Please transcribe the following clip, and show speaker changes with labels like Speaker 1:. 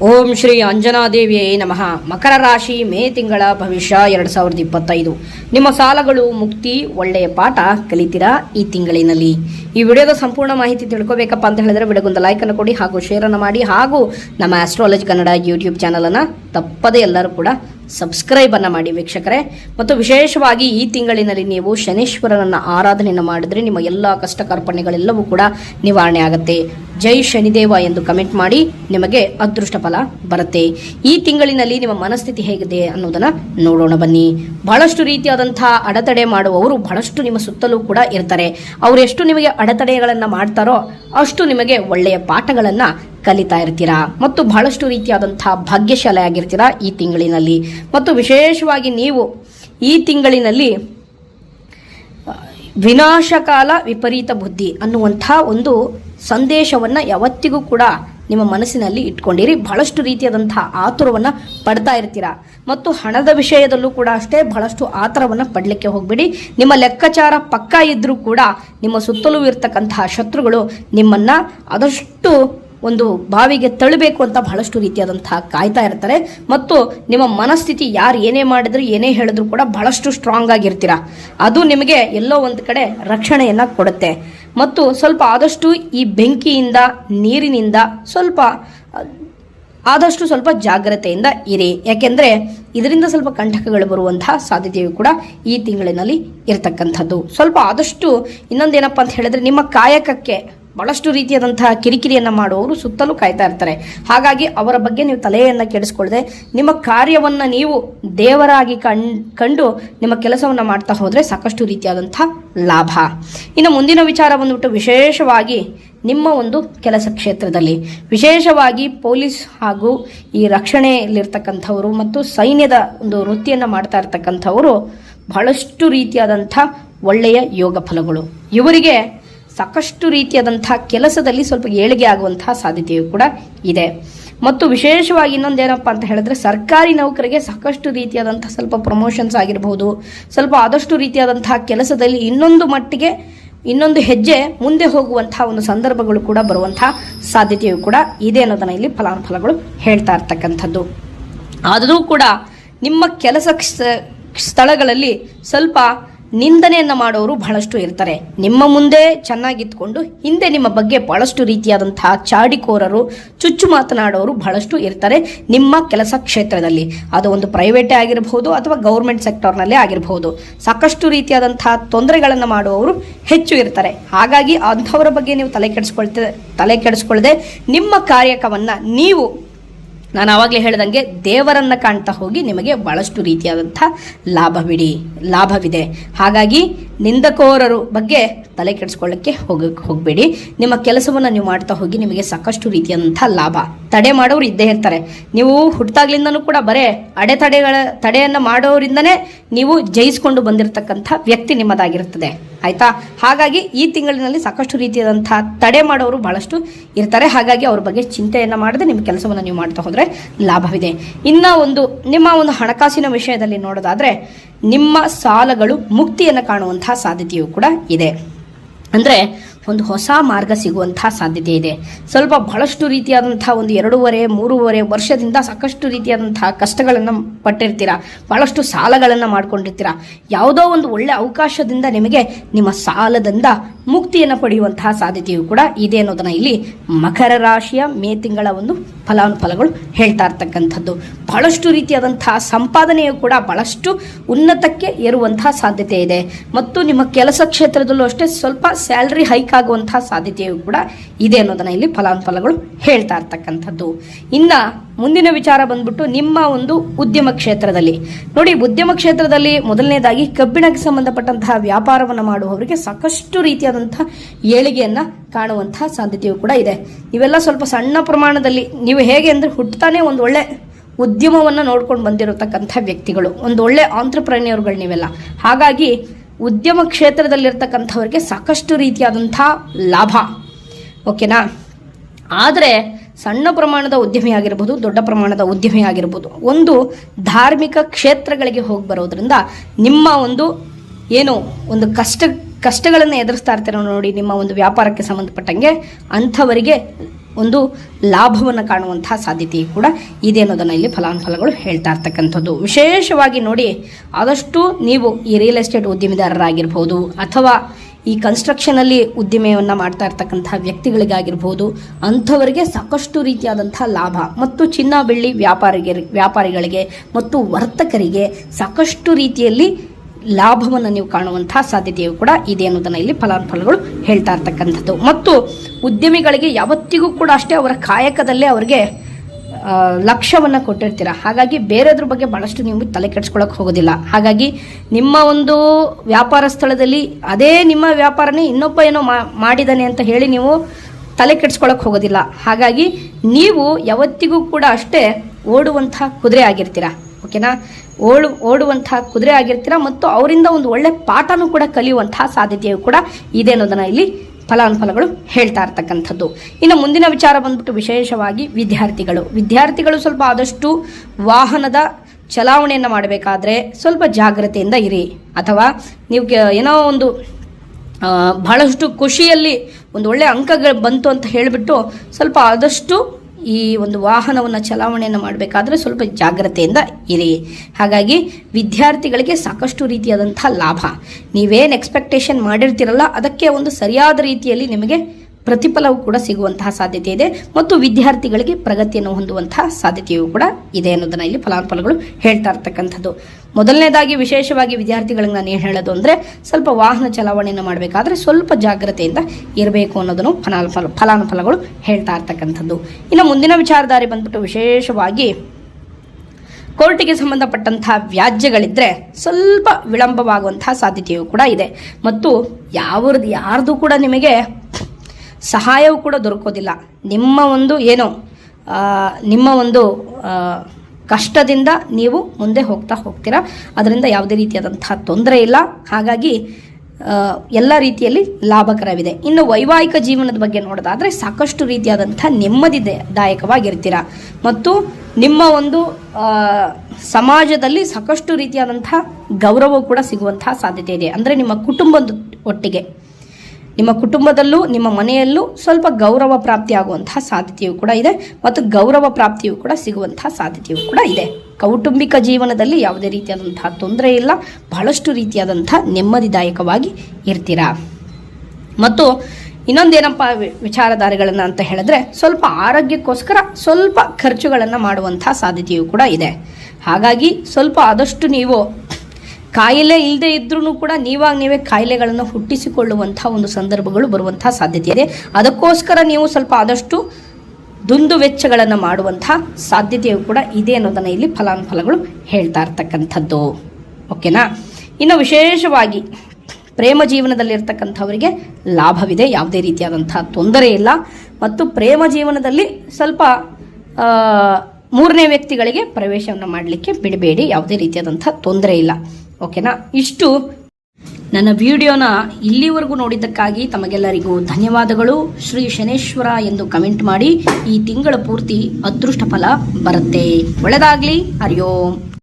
Speaker 1: ಓಂ ಶ್ರೀ ಅಂಜನಾದೇವಿಯೇ ನಮಃ. ಮಕರ ರಾಶಿ ಮೇ ತಿಂಗಳ ಭವಿಷ್ಯ ಎರಡು ಸಾವಿರದ ಇಪ್ಪತ್ತೈದು. ನಿಮ್ಮ ಸಾಲಗಳು ಮುಕ್ತಿ, ಒಳ್ಳೆಯ ಪಾಠ ಕಲಿತೀರಾ ಈ ತಿಂಗಳಿನಲ್ಲಿ? ಈ ವಿಡಿಯೋದ ಸಂಪೂರ್ಣ ಮಾಹಿತಿ ತಿಳ್ಕೋಬೇಕಪ್ಪ ಅಂತ ಹೇಳಿದ್ರೆ ವಿಡಿಯೋಗೊಂದು ಲೈಕನ್ನು ಕೊಡಿ ಹಾಗೂ ಶೇರನ್ನು ಮಾಡಿ ಹಾಗೂ ನಮ್ಮ ಆಸ್ಟ್ರಾಲಜಿ ಕನ್ನಡ ಯೂಟ್ಯೂಬ್ ಚಾನಲನ್ನು ತಪ್ಪದೇ ಎಲ್ಲರೂ ಕೂಡ ಸಬ್ಸ್ಕ್ರೈಬ್ ಅನ್ನ ಮಾಡಿ ವೀಕ್ಷಕರೇ. ಮತ್ತು ವಿಶೇಷವಾಗಿ ಈ ತಿಂಗಳಿನಲ್ಲಿ ನೀವು ಶನೀಶ್ವರನನ್ನು ಆರಾಧನೆಯನ್ನು ಮಾಡಿದ್ರೆ ನಿಮ್ಮ ಎಲ್ಲ ಕಷ್ಟ ಕಾರ್ಪಣ್ಯಗಳೆಲ್ಲವೂ ಕೂಡ ನಿವಾರಣೆ ಆಗುತ್ತೆ. ಜೈ ಶನಿದೇವ ಎಂದು ಕಮೆಂಟ್ ಮಾಡಿ ನಿಮಗೆ ಅದೃಷ್ಟ ಫಲ ಬರುತ್ತೆ. ಈ ತಿಂಗಳಿನಲ್ಲಿ ನಿಮ್ಮ ಮನಸ್ಥಿತಿ ಹೇಗಿದೆ ಅನ್ನೋದನ್ನ ನೋಡೋಣ ಬನ್ನಿ. ಬಹಳಷ್ಟು ರೀತಿಯಾದಂತಹ ಅಡೆತಡೆ ಮಾಡುವವರು ಬಹಳಷ್ಟು ನಿಮ್ಮ ಸುತ್ತಲೂ ಕೂಡ ಇರ್ತಾರೆ. ಅವರೆಷ್ಟು ನಿಮಗೆ ಅಡೆತಡೆಗಳನ್ನ ಮಾಡ್ತಾರೋ ಅಷ್ಟು ನಿಮಗೆ ಒಳ್ಳೆಯ ಪಾಠಗಳನ್ನು ಕಲಿತಾ ಇರ್ತೀರಾ ಮತ್ತು ಬಹಳಷ್ಟು ರೀತಿಯಾದಂತಹ ಭಾಗ್ಯಶಾಲೆ ಆಗಿರ್ತೀರಾ ಈ ತಿಂಗಳಿನಲ್ಲಿ. ಮತ್ತು ವಿಶೇಷವಾಗಿ ನೀವು ಈ ತಿಂಗಳಿನಲ್ಲಿ ವಿನಾಶಕಾಲ ವಿಪರೀತ ಬುದ್ಧಿ ಅನ್ನುವಂಥ ಒಂದು ಸಂದೇಶವನ್ನು ಯಾವತ್ತಿಗೂ ಕೂಡ ನಿಮ್ಮ ಮನಸ್ಸಿನಲ್ಲಿ ಇಟ್ಕೊಂಡಿರಿ. ಬಹಳಷ್ಟು ರೀತಿಯಾದಂತಹ ಆತುರವನ್ನು ಪಡ್ತಾ ಇರ್ತೀರಾ. ಮತ್ತು ಹಣದ ವಿಷಯದಲ್ಲೂ ಕೂಡ ಅಷ್ಟೇ ಬಹಳಷ್ಟು ಆತುರವನ್ನು ಪಡಲಿಕ್ಕೆ ಹೋಗಬೇಡಿ. ನಿಮ್ಮ ಲೆಕ್ಕಾಚಾರ ಪಕ್ಕ ಇದ್ದರೂ ಕೂಡ ನಿಮ್ಮ ಸುತ್ತಲೂ ಇರತಕ್ಕಂತಹ ಶತ್ರುಗಳು ನಿಮ್ಮನ್ನ ಆದಷ್ಟು ಒಂದು ಬಾವಿಗೆ ತಳ್ಳಬೇಕು ಅಂತ ಬಹಳಷ್ಟು ರೀತಿಯಾದಂತಹ ಕಾಯ್ತಾ ಇರ್ತಾರೆ. ಮತ್ತು ನಿಮ್ಮ ಮನಸ್ಥಿತಿ ಯಾರು ಏನೇ ಮಾಡಿದ್ರು, ಏನೇ ಹೇಳಿದ್ರು ಕೂಡ ಬಹಳಷ್ಟು ಸ್ಟ್ರಾಂಗ್ ಆಗಿರ್ತೀರಾ. ಅದು ನಿಮಗೆ ಎಲ್ಲೋ ಒಂದು ಕಡೆ ರಕ್ಷಣೆಯನ್ನ ಕೊಡುತ್ತೆ. ಮತ್ತು ಸ್ವಲ್ಪ ಆದಷ್ಟು ಈ ಬೆಂಕಿಯಿಂದ, ನೀರಿನಿಂದ ಸ್ವಲ್ಪ, ಆದಷ್ಟು ಸ್ವಲ್ಪ ಜಾಗ್ರತೆಯಿಂದ ಇರಿ. ಯಾಕೆಂದ್ರೆ ಇದರಿಂದ ಸ್ವಲ್ಪ ಕಂಟಕಗಳು ಬರುವಂತಹ ಸಾಧ್ಯತೆಯು ಕೂಡ ಈ ತಿಂಗಳಿನಲ್ಲಿ ಇರತಕ್ಕಂಥದ್ದು. ಸ್ವಲ್ಪ ಆದಷ್ಟು ಇನ್ನೊಂದೇನಪ್ಪ ಅಂತ ಹೇಳಿದ್ರೆ ನಿಮ್ಮ ಕಾಯಕಕ್ಕೆ ಬಹಳಷ್ಟು ರೀತಿಯಾದಂತಹ ಕಿರಿಕಿರಿಯನ್ನು ಮಾಡುವವರು ಸುತ್ತಲೂ ಕಾಯ್ತಾ ಇರ್ತಾರೆ. ಹಾಗಾಗಿ ಅವರ ಬಗ್ಗೆ ನೀವು ತಲೆಯನ್ನು ಕೆಡಿಸ್ಕೊಳ್ಳದೆ, ನಿಮ್ಮ ಕಾರ್ಯವನ್ನು ನೀವು ದೇವರಾಗಿ ಕಣ್ ಕಂಡು ನಿಮ್ಮ ಕೆಲಸವನ್ನು ಮಾಡ್ತಾ ಹೋದರೆ ಸಾಕಷ್ಟು ರೀತಿಯಾದಂಥ ಲಾಭ. ಇನ್ನು ಮುಂದಿನ ವಿಚಾರ ಬಂದ್ಬಿಟ್ಟು ವಿಶೇಷವಾಗಿ ನಿಮ್ಮ ಒಂದು ಕೆಲಸ ಕ್ಷೇತ್ರದಲ್ಲಿ. ವಿಶೇಷವಾಗಿ ಪೊಲೀಸ್ ಹಾಗೂ ಈ ರಕ್ಷಣೆಯಲ್ಲಿರ್ತಕ್ಕಂಥವರು ಮತ್ತು ಸೈನ್ಯದ ಒಂದು ವೃತ್ತಿಯನ್ನು ಮಾಡ್ತಾ ಇರ್ತಕ್ಕಂಥವರು ಬಹಳಷ್ಟು ರೀತಿಯಾದಂಥ ಒಳ್ಳೆಯ ಯೋಗ ಫಲಗಳು. ಇವರಿಗೆ ಸಾಕಷ್ಟು ರೀತಿಯಾದಂತಹ ಕೆಲಸದಲ್ಲಿ ಸ್ವಲ್ಪ ಏಳಿಗೆ ಆಗುವಂತಹ ಸಾಧ್ಯತೆಯು ಕೂಡ ಇದೆ. ಮತ್ತು ವಿಶೇಷವಾಗಿ ಇನ್ನೊಂದೇನಪ್ಪ ಅಂತ ಹೇಳಿದ್ರೆ ಸರ್ಕಾರಿ ನೌಕರಿಗೆ ಸಾಕಷ್ಟು ರೀತಿಯಾದಂತಹ ಸ್ವಲ್ಪ ಪ್ರಮೋಷನ್ಸ್ ಆಗಿರಬಹುದು ಸ್ವಲ್ಪ ಆದಷ್ಟು ರೀತಿಯಾದಂತಹ ಕೆಲಸದಲ್ಲಿ ಇನ್ನೊಂದು ಮಟ್ಟಿಗೆ, ಇನ್ನೊಂದು ಹೆಜ್ಜೆ ಮುಂದೆ ಹೋಗುವಂತಹ ಒಂದು ಸಂದರ್ಭಗಳು ಕೂಡ ಬರುವಂತಹ ಸಾಧ್ಯತೆಯು ಕೂಡ ಇದೆ ಅನ್ನೋದನ್ನ ಇಲ್ಲಿ ಫಲಾನುಫಲಗಳು ಹೇಳ್ತಾ ಇರ್ತಕ್ಕಂಥದ್ದು. ಆದರೂ ಕೂಡ ನಿಮ್ಮ ಕೆಲಸ ಸ್ಥಳಗಳಲ್ಲಿ ಸ್ವಲ್ಪ ನಿಂದನೆಯನ್ನ ಮಾಡೋರು ಬಹಳಷ್ಟು ಇರ್ತಾರೆ. ನಿಮ್ಮ ಮುಂದೆ ಚೆನ್ನಾಗಿತ್ಕೊಂಡು ಹಿಂದೆ ನಿಮ್ಮ ಬಗ್ಗೆ ಬಹಳಷ್ಟು ರೀತಿಯಾದಂತಹ ಚಾಡಿಕೋರರು, ಚುಚ್ಚು ಮಾತನಾಡೋರು ಬಹಳಷ್ಟು ಇರ್ತಾರೆ ನಿಮ್ಮ ಕೆಲಸ ಕ್ಷೇತ್ರದಲ್ಲಿ. ಅದು ಒಂದು ಪ್ರೈವೇಟೇ ಆಗಿರಬಹುದು ಅಥವಾ ಗೌರ್ಮೆಂಟ್ ಸೆಕ್ಟರ್ನಲ್ಲೇ ಆಗಿರಬಹುದು ಸಾಕಷ್ಟು ರೀತಿಯಾದಂತಹ ತೊಂದರೆಗಳನ್ನು ಮಾಡುವವರು ಹೆಚ್ಚು ಇರ್ತಾರೆ. ಹಾಗಾಗಿ ಅಂಥವರ ಬಗ್ಗೆ ನೀವು ತಲೆ ಕೆಡಿಸ್ಕೊಳ್ತ, ತಲೆ ಕೆಡಿಸ್ಕೊಳ್ಳದೆ ನಿಮ್ಮ ಕಾರ್ಯಕವನ್ನು ನೀವು ನಾನು ಆವಾಗಲೇ ಹೇಳ್ದಂಗೆ ದೇವರನ್ನು ಕಾಣ್ತಾ ಹೋಗಿ ನಿಮಗೆ ಬಹಳಷ್ಟು ರೀತಿಯಾದಂಥ ಲಾಭವಿಡಿ, ಲಾಭವಿದೆ. ಹಾಗಾಗಿ ನಿಂದಕೋರರು ಬಗ್ಗೆ ತಲೆ ಕೆಡಿಸ್ಕೊಳ್ಳೋಕ್ಕೆ ಹೋಗ, ಹೋಗಬೇಡಿ. ನಿಮ್ಮ ಕೆಲಸವನ್ನು ನೀವು ಮಾಡ್ತಾ ಹೋಗಿ ನಿಮಗೆ ಸಾಕಷ್ಟು ರೀತಿಯಾದಂಥ ಲಾಭ. ತಡೆ ಮಾಡೋರು ಇದ್ದೇ ಇರ್ತಾರೆ. ನೀವು ಹುಟ್ಟಾಗ್ಲಿಂದನೂ ಕೂಡ ಬರೇ ಅಡೆತಡೆಗಳ, ತಡೆಯನ್ನು ಮಾಡೋರಿಂದನೇ ನೀವು ಜಯಿಸ್ಕೊಂಡು ಬಂದಿರತಕ್ಕಂಥ ವ್ಯಕ್ತಿ ನಿಮ್ಮದಾಗಿರುತ್ತದೆ. ಆಯ್ತಾ? ಹಾಗಾಗಿ ಈ ತಿಂಗಳಿನಲ್ಲಿ ಸಾಕಷ್ಟು ರೀತಿಯಾದಂತಹ ತಡೆ ಮಾಡೋರು ಬಹಳಷ್ಟು ಇರ್ತಾರೆ. ಹಾಗಾಗಿ ಅವ್ರ ಬಗ್ಗೆ ಚಿಂತೆಯನ್ನ ಮಾಡದೆ ನಿಮ್ಮ ಕೆಲಸವನ್ನು ನೀವು ಮಾಡ್ತಾ ಹೋದರೆ ಲಾಭವಿದೆ. ಇನ್ನ ಒಂದು, ನಿಮ್ಮ ಒಂದು ಹಣಕಾಸಿನ ವಿಷಯದಲ್ಲಿ ನೋಡೋದಾದ್ರೆ ನಿಮ್ಮ ಸಾಲಗಳು ಮುಕ್ತಿಯನ್ನು ಕಾಣುವಂತಹ ಸಾಧ್ಯತೆಯೂ ಕೂಡ ಇದೆ. ಅಂದ್ರೆ ಒಂದು ಹೊಸ ಮಾರ್ಗ ಸಿಗುವಂತಹ ಸಾಧ್ಯತೆ ಇದೆ. ಸ್ವಲ್ಪ ಬಹಳಷ್ಟು ರೀತಿಯಾದಂತಹ ಒಂದು ಎರಡೂವರೆ, ಮೂರುವರೆ ವರ್ಷದಿಂದ ಸಾಕಷ್ಟು ರೀತಿಯಾದಂತಹ ಕಷ್ಟಗಳನ್ನು ಪಟ್ಟಿರ್ತೀರಾ. ಬಹಳಷ್ಟು ಸಾಲಗಳನ್ನು ಮಾಡ್ಕೊಂಡಿರ್ತೀರಾ. ಯಾವುದೋ ಒಂದು ಒಳ್ಳೆ ಅವಕಾಶದಿಂದ ನಿಮಗೆ ನಿಮ್ಮ ಸಾಲದಿಂದ ಮುಕ್ತಿಯನ್ನು ಪಡೆಯುವಂತಹ ಸಾಧ್ಯತೆಯು ಕೂಡ ಇದೆ ಅನ್ನೋದನ್ನ ಇಲ್ಲಿ ಮಕರ ರಾಶಿಯ ಮೇ ತಿಂಗಳ ಒಂದು ಫಲಾನುಫಲಗಳು ಹೇಳ್ತಾ ಇರ್ತಕ್ಕಂಥದ್ದು. ಬಹಳಷ್ಟು ರೀತಿಯಾದಂತಹ ಸಂಪಾದನೆಯು ಕೂಡ ಬಹಳಷ್ಟು ಉನ್ನತಕ್ಕೆ ಏರುವಂತಹ ಸಾಧ್ಯತೆ ಇದೆ. ಮತ್ತು ನಿಮ್ಮ ಕೆಲಸ ಕ್ಷೇತ್ರದಲ್ಲೂ ಅಷ್ಟೇ ಸ್ವಲ್ಪ ಸ್ಯಾಲ್ರಿ ಹೈಕ್ ಆಗುವಂತಹ ಸಾಧ್ಯತೆಯು ಕೂಡ ಇದೆ ಅನ್ನೋದನ್ನ ಇಲ್ಲಿ ಫಲಾನುಫಲಗಳು ಹೇಳ್ತಾ ಇರ್ತಕ್ಕಂಥದ್ದು. ಇನ್ನ ಮುಂದಿನ ವಿಚಾರ ಬಂದ್ಬಿಟ್ಟು ನಿಮ್ಮ ಒಂದು ಉದ್ಯಮ ಕ್ಷೇತ್ರದಲ್ಲಿ. ನೋಡಿ, ಉದ್ಯಮ ಕ್ಷೇತ್ರದಲ್ಲಿ ಮೊದಲನೇದಾಗಿ ಕಬ್ಬಿಣಕ್ಕೆ ಸಂಬಂಧಪಟ್ಟಂತಹ ವ್ಯಾಪಾರವನ್ನು ಮಾಡುವವರಿಗೆ ಸಾಕಷ್ಟು ರೀತಿಯಾದಂತಹ ಏಳಿಗೆಯನ್ನ ಕಾಣುವಂತಹ ಸಾಧ್ಯತೆಯು ಕೂಡ ಇದೆ. ಇವೆಲ್ಲ ಸ್ವಲ್ಪ ಸಣ್ಣ ಪ್ರಮಾಣದಲ್ಲಿ ನೀವು ಹೇಗೆ ಅಂದ್ರೆ ಹುಟ್ಟತಾನೆ ಒಂದು ಒಳ್ಳೆ ಉದ್ಯಮವನ್ನು ನೋಡ್ಕೊಂಡು ಬಂದಿರತಕ್ಕಂಥ ವ್ಯಕ್ತಿಗಳು, ಒಂದು ಒಳ್ಳೆ ಆಂಟ್ರಪ್ರನ್ಯೂರ್ಗಳು ನೀವೆಲ್ಲ. ಹಾಗಾಗಿ ಉದ್ಯಮ ಕ್ಷೇತ್ರದಲ್ಲಿರ್ತಕ್ಕಂಥವ್ರಿಗೆ ಸಾಕಷ್ಟು ರೀತಿಯಾದಂಥ ಲಾಭ. ಓಕೆನಾ? ಆದರೆ ಸಣ್ಣ ಪ್ರಮಾಣದ ಉದ್ಯಮಿ ಆಗಿರ್ಬೋದು, ದೊಡ್ಡ ಪ್ರಮಾಣದ ಉದ್ಯಮಿ ಆಗಿರ್ಬೋದು, ಒಂದು ಧಾರ್ಮಿಕ ಕ್ಷೇತ್ರಗಳಿಗೆ ಹೋಗಿ ಬರೋದ್ರಿಂದ ನಿಮ್ಮ ಒಂದು ಏನು ಒಂದು ಕಷ್ಟ, ಕಷ್ಟಗಳನ್ನು ಎದುರಿಸ್ತಾ ಇರ್ತೀರ ನೋಡಿ ನಿಮ್ಮ ಒಂದು ವ್ಯಾಪಾರಕ್ಕೆ ಸಂಬಂಧಪಟ್ಟಂಗೆ ಅಂಥವರಿಗೆ ಒಂದು ಲಾಭವನ್ನು ಕಾಣುವಂತಹ ಸಾಧ್ಯತೆ ಕೂಡ ಇದೆ ಅನ್ನೋದನ್ನು ಇಲ್ಲಿ ಫಲಾನುಫಲಗಳು ಹೇಳ್ತಾ ಇರ್ತಕ್ಕಂಥದ್ದು. ವಿಶೇಷವಾಗಿ ನೋಡಿ, ಆದಷ್ಟು ನೀವು ಈ ರಿಯಲ್ ಎಸ್ಟೇಟ್ ಉದ್ಯಮಿದಾರರಾಗಿರ್ಬೋದು ಅಥವಾ ಈ ಕನ್ಸ್ಟ್ರಕ್ಷನಲ್ಲಿ ಉದ್ದಿಮೆಯನ್ನು ಮಾಡ್ತಾ ಇರ್ತಕ್ಕಂಥ ವ್ಯಕ್ತಿಗಳಿಗಾಗಿರ್ಬೋದು, ಅಂಥವರಿಗೆ ಸಾಕಷ್ಟು ರೀತಿಯಾದಂಥ ಲಾಭ ಮತ್ತು ಚಿನ್ನ, ಬೆಳ್ಳಿ ವ್ಯಾಪಾರಿಗೆ ವ್ಯಾಪಾರಿಗಳಿಗೆ ಮತ್ತು ವರ್ತಕರಿಗೆ ಸಾಕಷ್ಟು ರೀತಿಯಲ್ಲಿ ಲಾಭವನ್ನು ನೀವು ಕಾಣುವಂತಹ ಸಾಧ್ಯತೆಯು ಕೂಡ ಇದೆ ಅನ್ನೋದನ್ನು ಇಲ್ಲಿ ಫಲಾನುಫಲಗಳು ಹೇಳ್ತಾ ಇರ್ತಕ್ಕಂಥದ್ದು. ಮತ್ತು ಉದ್ಯಮಿಗಳಿಗೆ ಯಾವತ್ತಿಗೂ ಕೂಡ ಅಷ್ಟೇ ಅವರ ಕಾಯಕದಲ್ಲೇ ಅವರಿಗೆ ಲಕ್ಷ್ಯವನ್ನು ಕೊಟ್ಟಿರ್ತೀರ. ಹಾಗಾಗಿ ಬೇರೆದ್ರ ಬಗ್ಗೆ ಭಾಳಷ್ಟು ನೀವು ತಲೆ ಕೆಡಿಸ್ಕೊಳಕ್ಕೆ ಹೋಗೋದಿಲ್ಲ. ಹಾಗಾಗಿ ನಿಮ್ಮ ಒಂದು ವ್ಯಾಪಾರ ಸ್ಥಳದಲ್ಲಿ ಅದೇ ನಿಮ್ಮ ವ್ಯಾಪಾರನೇ ಇನ್ನೊಬ್ಬ ಏನೋ ಮಾ- ಮಾಡಿದಾನೆ ಅಂತ ಹೇಳಿ ನೀವು ತಲೆ ಕೆಡಿಸ್ಕೊಳಕ್ಕೆ ಹೋಗೋದಿಲ್ಲ. ಹಾಗಾಗಿ ನೀವು ಯಾವತ್ತಿಗೂ ಕೂಡ ಅಷ್ಟೇ ಓಡುವಂತಹ ಕುದುರೆ ಆಗಿರ್ತೀರ. ಓಕೆನಾ? ಓಡು ಓಡುವಂತಹ ಕುದುರೆ ಆಗಿರ್ತೀರ ಮತ್ತು ಅವರಿಂದ ಒಂದು ಒಳ್ಳೆ ಪಾಠನೂ ಕೂಡ ಕಲಿಯುವಂತಹ ಸಾಧ್ಯತೆಯು ಕೂಡ ಇದೆ ಅನ್ನೋದನ್ನ ಇಲ್ಲಿ ಫಲಾನುಫಲಗಳು ಹೇಳ್ತಾ ಇರ್ತಕ್ಕಂಥದ್ದು. ಇನ್ನು ಮುಂದಿನ ವಿಚಾರ ಬಂದ್ಬಿಟ್ಟು ವಿಶೇಷವಾಗಿ ವಿದ್ಯಾರ್ಥಿಗಳು. ವಿದ್ಯಾರ್ಥಿಗಳು ಸ್ವಲ್ಪ ಆದಷ್ಟು ವಾಹನದ ಚಲಾವಣೆಯನ್ನು ಮಾಡಬೇಕಾದ್ರೆ ಸ್ವಲ್ಪ ಜಾಗ್ರತೆಯಿಂದ ಇರಿ. ಅಥವಾ ನೀವು ಏನೋ ಒಂದು ಬಹಳಷ್ಟು ಖುಷಿಯಲ್ಲಿ ಒಂದು ಒಳ್ಳೆ ಅಂಕಗಳು ಬಂತು ಅಂತ ಹೇಳಿಬಿಟ್ಟು ಸ್ವಲ್ಪ ಆದಷ್ಟು ಈ ಒಂದು ವಾಹನವನ್ನು ಚಲಾವಣೆಯನ್ನು ಮಾಡಬೇಕಾದ್ರೆ ಸ್ವಲ್ಪ ಜಾಗ್ರತೆಯಿಂದ ಇರಿ. ಹಾಗಾಗಿ ವಿದ್ಯಾರ್ಥಿಗಳಿಗೆ ಸಾಕಷ್ಟು ರೀತಿಯಾದಂಥ ಲಾಭ. ನೀವೇನು ಎಕ್ಸ್ಪೆಕ್ಟೇಷನ್ ಮಾಡಿರ್ತೀರಲ್ಲ, ಅದಕ್ಕೆ ಒಂದು ಸರಿಯಾದ ರೀತಿಯಲ್ಲಿ ನಿಮಗೆ ಪ್ರತಿಫಲವು ಕೂಡ ಸಿಗುವಂತಹ ಸಾಧ್ಯತೆ ಇದೆ ಮತ್ತು ವಿದ್ಯಾರ್ಥಿಗಳಿಗೆ ಪ್ರಗತಿಯನ್ನು ಹೊಂದುವಂತಹ ಸಾಧ್ಯತೆಯೂ ಕೂಡ ಇದೆ ಅನ್ನೋದನ್ನ ಇಲ್ಲಿ ಫಲಾನುಫಲಗಳು ಹೇಳ್ತಾ ಇರ್ತಕ್ಕಂಥದ್ದು. ಮೊದಲನೇದಾಗಿ ವಿಶೇಷವಾಗಿ ವಿದ್ಯಾರ್ಥಿಗಳಿಗೆ ನಾನು ಏನು ಹೇಳೋದು ಅಂದರೆ ಸ್ವಲ್ಪ ವಾಹನ ಚಲಾವಣೆಯನ್ನು ಮಾಡಬೇಕಾದ್ರೆ ಸ್ವಲ್ಪ ಜಾಗ್ರತೆಯಿಂದ ಇರಬೇಕು ಅನ್ನೋದನ್ನು ಫಲಾನುಫಲ, ಫಲಾನುಫಲಗಳು ಹೇಳ್ತಾ ಇರ್ತಕ್ಕಂಥದ್ದು. ಇನ್ನು ಮುಂದಿನ ವಿಚಾರಧಾರೆ ಬಂದ್ಬಿಟ್ಟು ವಿಶೇಷವಾಗಿ ಕೋರ್ಟಿಗೆ ಸಂಬಂಧಪಟ್ಟಂತಹ ವ್ಯಾಜ್ಯಗಳಿದ್ದರೆ ಸ್ವಲ್ಪ ವಿಳಂಬವಾಗುವಂತಹ ಸಾಧ್ಯತೆಯೂ ಕೂಡ ಇದೆ. ಮತ್ತು ಯಾವ್ದು ಯಾರ್ದು ಕೂಡ ನಿಮಗೆ ಸಹಾಯವೂ ಕೂಡ ದೊರಕೋದಿಲ್ಲ. ನಿಮ್ಮ ಒಂದು ಏನು ನಿಮ್ಮ ಒಂದು ಕಷ್ಟದಿಂದ ನೀವು ಮುಂದೆ ಹೋಗ್ತಾ ಹೋಗ್ತೀರಾ. ಅದರಿಂದ ಯಾವುದೇ ರೀತಿಯಾದಂತಹ ತೊಂದರೆ ಇಲ್ಲ. ಹಾಗಾಗಿ ಎಲ್ಲ ರೀತಿಯಲ್ಲಿ ಲಾಭಕರವಿದೆ. ಇನ್ನು ವೈವಾಹಿಕ ಜೀವನದ ಬಗ್ಗೆ ನೋಡೋದಾದರೆ ಸಾಕಷ್ಟು ರೀತಿಯಾದಂಥ ನೆಮ್ಮದಿದಾಯಕವಾಗಿರ್ತೀರ ಮತ್ತು ನಿಮ್ಮ ಒಂದು ಸಮಾಜದಲ್ಲಿ ಸಾಕಷ್ಟು ರೀತಿಯಾದಂಥ ಗೌರವ ಕೂಡ ಸಿಗುವಂತಹ ಸಾಧ್ಯತೆ ಇದೆ. ಅಂದರೆ ನಿಮ್ಮ ಕುಟುಂಬದ ಒಟ್ಟಿಗೆ. ನಿಮ್ಮ ಕುಟುಂಬದಲ್ಲೂ, ನಿಮ್ಮ ಮನೆಯಲ್ಲೂ ಸ್ವಲ್ಪ ಗೌರವ ಪ್ರಾಪ್ತಿಯಾಗುವಂತಹ ಸಾಧ್ಯತೆಯು ಕೂಡ ಇದೆ ಮತ್ತು ಗೌರವ ಪ್ರಾಪ್ತಿಯೂ ಕೂಡ ಸಿಗುವಂತಹ ಸಾಧ್ಯತೆಯು ಕೂಡ ಇದೆ. ಕೌಟುಂಬಿಕ ಜೀವನದಲ್ಲಿ ಯಾವುದೇ ರೀತಿಯಾದಂತಹ ತೊಂದರೆ ಇಲ್ಲ. ಬಹಳಷ್ಟು ರೀತಿಯಾದಂಥ ನೆಮ್ಮದಿದಾಯಕವಾಗಿ ಇರ್ತೀರ? ಮತ್ತು ಇನ್ನೊಂದೇನಪ್ಪ ವಿಚಾರಧಾರೆಗಳನ್ನು ಅಂತ ಹೇಳಿದ್ರೆ ಸ್ವಲ್ಪ ಆರೋಗ್ಯಕ್ಕೋಸ್ಕರ ಸ್ವಲ್ಪ ಖರ್ಚುಗಳನ್ನು ಮಾಡುವಂಥ ಸಾಧ್ಯತೆಯು ಕೂಡ ಇದೆ. ಹಾಗಾಗಿ ಸ್ವಲ್ಪ ಆದಷ್ಟು ನೀವು ಕಾಯಿಲೆ ಇಲ್ಲದೆ ಇದ್ರೂ ಕೂಡ ನೀವಾಗ ನೀವೇ ಕಾಯಿಲೆಗಳನ್ನು ಹುಟ್ಟಿಸಿಕೊಳ್ಳುವಂಥ ಒಂದು ಸಂದರ್ಭಗಳು ಬರುವಂಥ ಸಾಧ್ಯತೆ ಇದೆ. ಅದಕ್ಕೋಸ್ಕರ ನೀವು ಸ್ವಲ್ಪ ಆದಷ್ಟು ದುಂದು ವೆಚ್ಚಗಳನ್ನು ಮಾಡುವಂಥ ಸಾಧ್ಯತೆಯು ಕೂಡ ಇದೆ ಅನ್ನೋದನ್ನು ಇಲ್ಲಿ ಫಲಾನುಫಲಗಳು ಹೇಳ್ತಾ ಇರ್ತಕ್ಕಂಥದ್ದು. ಓಕೆನಾ? ಇನ್ನು ವಿಶೇಷವಾಗಿ ಪ್ರೇಮ ಜೀವನದಲ್ಲಿರ್ತಕ್ಕಂಥವರಿಗೆ ಲಾಭವಿದೆ. ಯಾವುದೇ ರೀತಿಯಾದಂಥ ತೊಂದರೆ ಇಲ್ಲ. ಮತ್ತು ಪ್ರೇಮ ಜೀವನದಲ್ಲಿ ಸ್ವಲ್ಪ ಮೂರನೇ ವ್ಯಕ್ತಿಗಳಿಗೆ ಪ್ರವೇಶವನ್ನು ಮಾಡಲಿಕ್ಕೆ ಬಿಡಬೇಡಿ, ಯಾವುದೇ ರೀತಿಯಾದಂಥ ತೊಂದರೆ ಇಲ್ಲ. ಓಕೆನಾ? ಇಷ್ಟು ನನ್ನ ವಿಡಿಯೋನ ಇಲ್ಲಿವರೆಗೂ ನೋಡಿದ್ದಕ್ಕಾಗಿ ತಮಗೆಲ್ಲರಿಗೂ ಧನ್ಯವಾದಗಳು. ಶ್ರೀ ಶನೇಶ್ವರ ಎಂದು ಕಮೆಂಟ್ ಮಾಡಿ, ಈ ತಿಂಗಳ ಪೂರ್ತಿ ಅದೃಷ್ಟ ಫಲ ಬರುತ್ತೆ. ಒಳ್ಳೆದಾಗ್ಲಿ. ಹರಿಯೋಂ